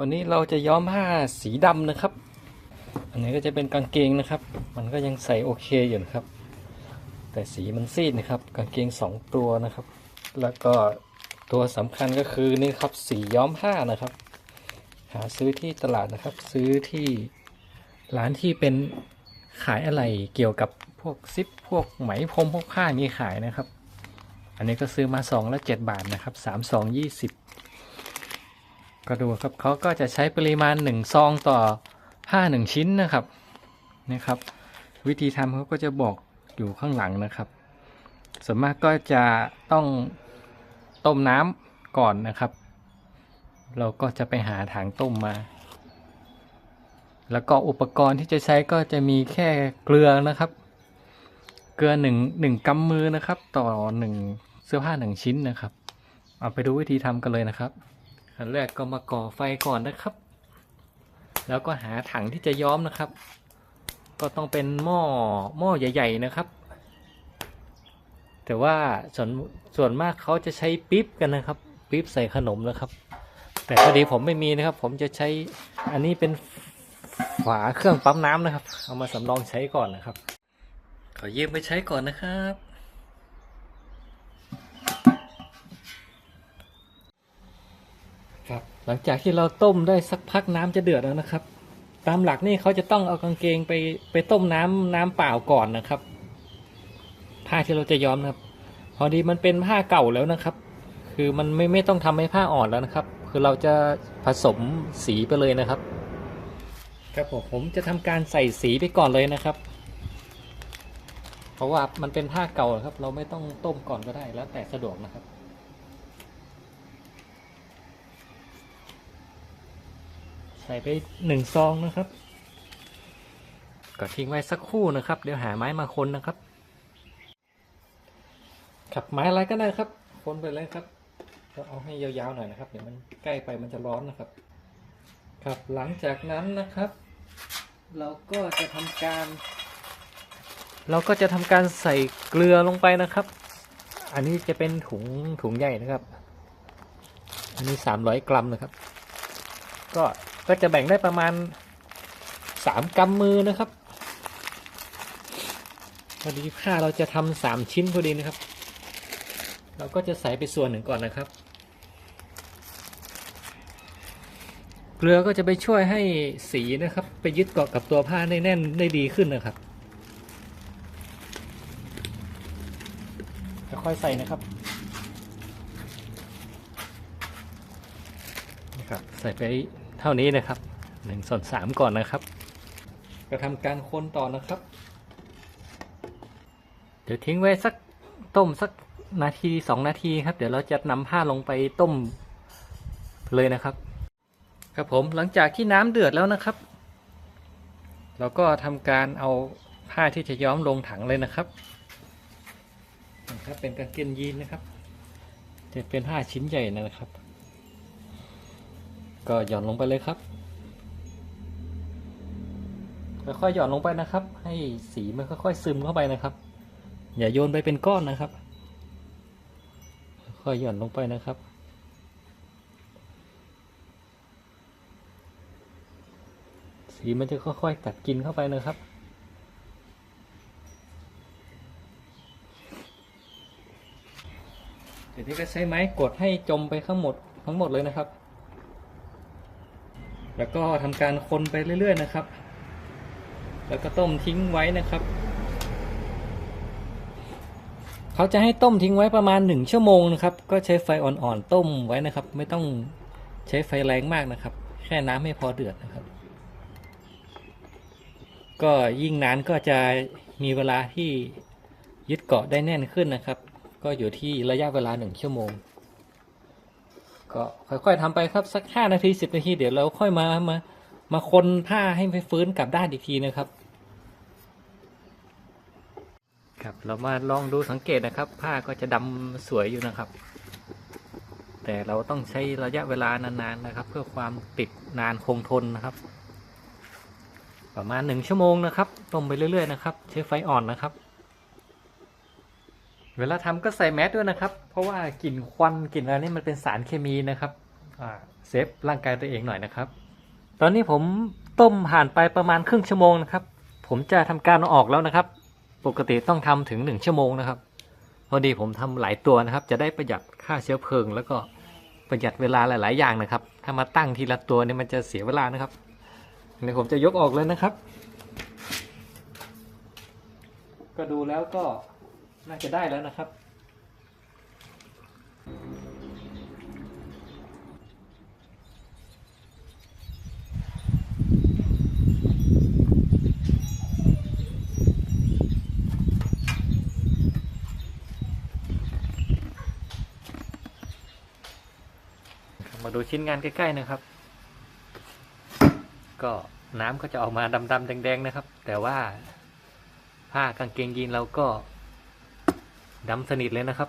วันนี้เราจะย้อมผ้าสีดำนะครับ อันนี้ก็จะเป็นกางเกงนะครับ มันก็ยังใส่โอเคอยู่นะครับ แต่สีมันซีดนะครับ กางเกงสองตัวนะครับ แล้วก็ตัวสำคัญก็คือนี่ครับสีย้อมผ้านะครับ หาซื้อที่ตลาดนะครับ ซื้อที่ร้านที่เป็นขายอะไรเกี่ยวกับพวกซิปพวกไหมพรมพวกผ้ามีขายนะครับ อันนี้ก็ซื้อมาซองละเจ็ดบาทนะครับสามซองยี่สิบ ก็ดูครับเขาก็จะใช้ปริมาณหนึ่งซองต่อผ้าหนึ่งชิ้นนะครับนะครับ วิธีทำเขาก็จะบอกอยู่ข้างหลังนะครับ ส่วนมากก็จะต้องต้มน้ำก่อนนะครับ เราก็จะไปหาถังต้มมา แล้วก็อุปกรณ์ที่จะใช้ก็จะมีแค่เกลือนะครับ เกลือหนึ่งหนึ่งกำมือนะครับ ต่อหนึ่งเสื้อผ้าหนึ่งชิ้นนะครับ เอาไปดูวิธีทำกันเลยนะครับ ขั้นแรกก็มาก่อไฟก่อนนะครับ แล้วก็หาถังที่จะย้อมนะครับ ก็ต้องเป็นหม้อหม้อใหญ่ ๆนะครับ แต่ว่าส่วนส่วนมากเขาจะใช้ปิ๊บกันนะครับ ปิ๊บใส่ขนมนะครับ แต่พอดีผมไม่มีนะครับ ผมจะใช้อันนี้เป็นฝาเครื่องปั๊มน้ำนะครับ เอามาสำรองใช้ก่อนนะครับ ขอยืมไปใช้ก่อนนะครับ ครับ หลังจากที่เราต้มได้สักพักน้ำจะเดือดแล้วนะครับ ตามหลักนี่เขาจะต้องเอากางเกงไปไปต้มน้ำน้ำเปล่าก่อนนะครับ ผ้าที่เราจะย้อมนะครับ พอดีมันเป็นผ้าเก่าแล้วนะครับ คือมันไม่ไม่ต้องทำให้ผ้าอ่อนแล้วนะครับ คือเราจะผสมสีไปเลยนะครับ ครับผมผมจะทำการใส่สีไปก่อนเลยนะครับเพราะว่ามันเป็นผ้าเก่าครับ เราไม่ต้องต้มก่อนก็ได้แล้วแต่สะดวกนะครับ ใส่ไปหนึ่งซองนะครับ ก็ทิ้งไว้สักครู่นะครับ เดี๋ยวหาไม้มาคนนะครับขับไม้อะไรก็ได้ครับ คนไปเลยครับก็เอาให้ยาวๆหน่อยนะครับ เดี๋ยวมันใกล้ไปมันจะร้อนนะครับ ครับหลังจากนั้นนะครับ เราก็จะทำการ เราก็จะทำการใส่เกลือลงไปนะครับ อันนี้จะเป็นถุงถุงใหญ่นะครับ อันนี้สามร้อยกรัมนะครับ ก็ ก็จะแบ่งได้ประมาณสามกำมือนะครับพอดีผ้าเราจะทำสามชิ้นพอดีนะครับ เราก็จะใส่ไปส่วนหนึ่งก่อนนะครับ เกลือก็จะไปช่วยให้สีนะครับ ไปยึดเกาะกับตัวผ้าได้แน่นได้ดีขึ้นนะครับค่อยใส่นะครับนะครับ ใส่ไป ท่านี้นะครับหนึ่งส่วนสามก่อนนะครับก็ทำการคนต่อนะครับ เดี๋ยวทิ้งไว้สักต้มสักนาทีสองนาทีครับ เดี๋ยวเราจะนำผ้าลงไปต้มเลยนะครับ ครับผมหลังจากที่น้ำเดือดแล้วนะครับ เราก็ทำการเอาผ้าที่จะย้อมลงถังเลยนะครับนะครับเป็นกางเกงยีนนะครับจะเป็นผ้าชิ้นใหญ่นะครับ ก็หย่อนลงไปเลยครับ ค่อยๆหย่อนลงไปนะครับ ให้สีมันค่อยๆซึมเข้าไปนะครับ อย่าโยนไปเป็นก้อนนะครับ ค่อยๆหย่อนลงไปนะครับสีมันจะค่อยๆกัดกินเข้าไปนะครับ เดี๋ยวนี้ก็ใช้ไม้กดให้จมไปข้างหมดทั้งหมดเลยนะครับ แล้วก็ทำการคนไปเรื่อยๆนะครับ แล้วก็ต้มทิ้งไว้นะครับ เขาจะให้ต้มทิ้งไว้ประมาณหนึ่งชั่วโมงนะครับ ก็ใช้ไฟอ่อนๆต้มไว้นะครับ ไม่ต้องใช้ไฟแรงมากนะครับ แค่น้ำให้พอเดือดนะครับ ก็ยิ่งนานก็จะมีเวลาที่ยึดเกาะได้แน่นขึ้นนะครับ ก็อยู่ที่ระยะเวลาหนึ่งชั่วโมง ก็ค่อยๆทำไปครับสักห้านาทีสิบนาทีเดี๋ยวเราค่อยมามามาคนผ้าให้ไปฟื้นกลับด้านอีกทีนะครับ ครับเรามาลองดูสังเกตนะครับ ผ้าก็จะดำสวยอยู่นะครับ แต่เราต้องใช้ระยะเวลานานๆนะครับ เพื่อความติดนานคงทนนะครับ ประมาณหนึ่งชั่วโมงนะครับต้มไปเรื่อยๆนะครับ ใช้ไฟอ่อนนะครับ เวลาทำก็ใส่แมสด้วยนะครับ เพราะว่ากลิ่นควันกลิ่นอะไรนี่มันเป็นสารเคมีนะครับเซฟร่างกายตัวเองหน่อยนะครับ ตอนนี้ผมต้มผ่านไปประมาณครึ่งชั่วโมงนะครับ ผมจะทำการเอาออกแล้วนะครับ ปกติต้องทำถึงหนึ่งชั่วโมงนะครับ พอดีผมทำหลายตัวนะครับ จะได้ประหยัดค่าเชื้อเพลิง แล้วก็ประหยัดเวลาหลาย ๆ อย่างนะครับ ถ้ามาตั้งทีละตัวเนี่ยมันจะเสียเวลานะครับเดี๋ยวผมจะยกออกเลยนะครับ ก็ดูแล้วก็ น่าจะได้แล้วนะครับ มาดูชิ้นงานใกล้ๆนะครับ ก็น้ำก็จะออกมาดำๆแดง ๆ นะครับ แต่ว่าผ้ากางเกงยีนเราก็ ดำสนิทเลยนะครับ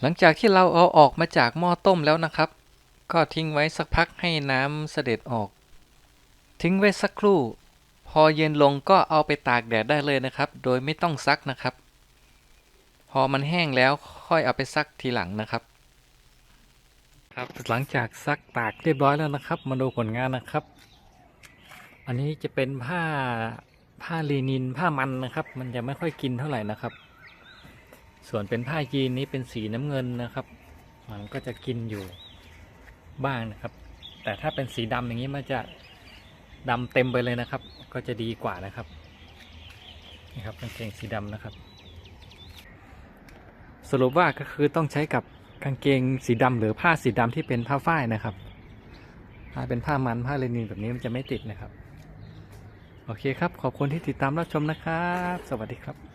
หลังจากที่เราเอาออกมาจากหม้อต้มแล้วนะครับ ก็ทิ้งไว้สักพักให้น้ำเสด็จออก ทิ้งไว้สักครู่ พอเย็นลงก็เอาไปตากแดดได้เลยนะครับ โดยไม่ต้องซักนะครับ พอมันแห้งแล้วค่อยเอาไปซักทีหลังนะครับครับหลังจากซักตากเรียบร้อยแล้วนะครับ มาดูผลงานนะครับ อันนี้จะเป็นผ้า ผ้าลีนินผ้ามันนะครับ มันจะไม่ค่อยกินเท่าไหร่นะครับ ส่วนเป็นผ้ายีนนี้เป็นสีน้ำเงินนะครับ มันก็จะกินอยู่บ้างนะครับ แต่ถ้าเป็นสีดำอย่างนี้มันจะดำเต็มไปเลยนะครับ ก็จะดีกว่านะครับนี่ครับกางเกงสีดำนะครับ สรุปว่าก็คือต้องใช้กับกางเกงสีดำหรือผ้าสีดำที่เป็นผ้าฝ้ายนะครับ ถ้าเป็นผ้ามันผ้าเลนินแบบนี้มันจะไม่ติดนะครับ โอเคครับ ขอบคุณที่ติดตามรับชมนะครับ สวัสดีครับ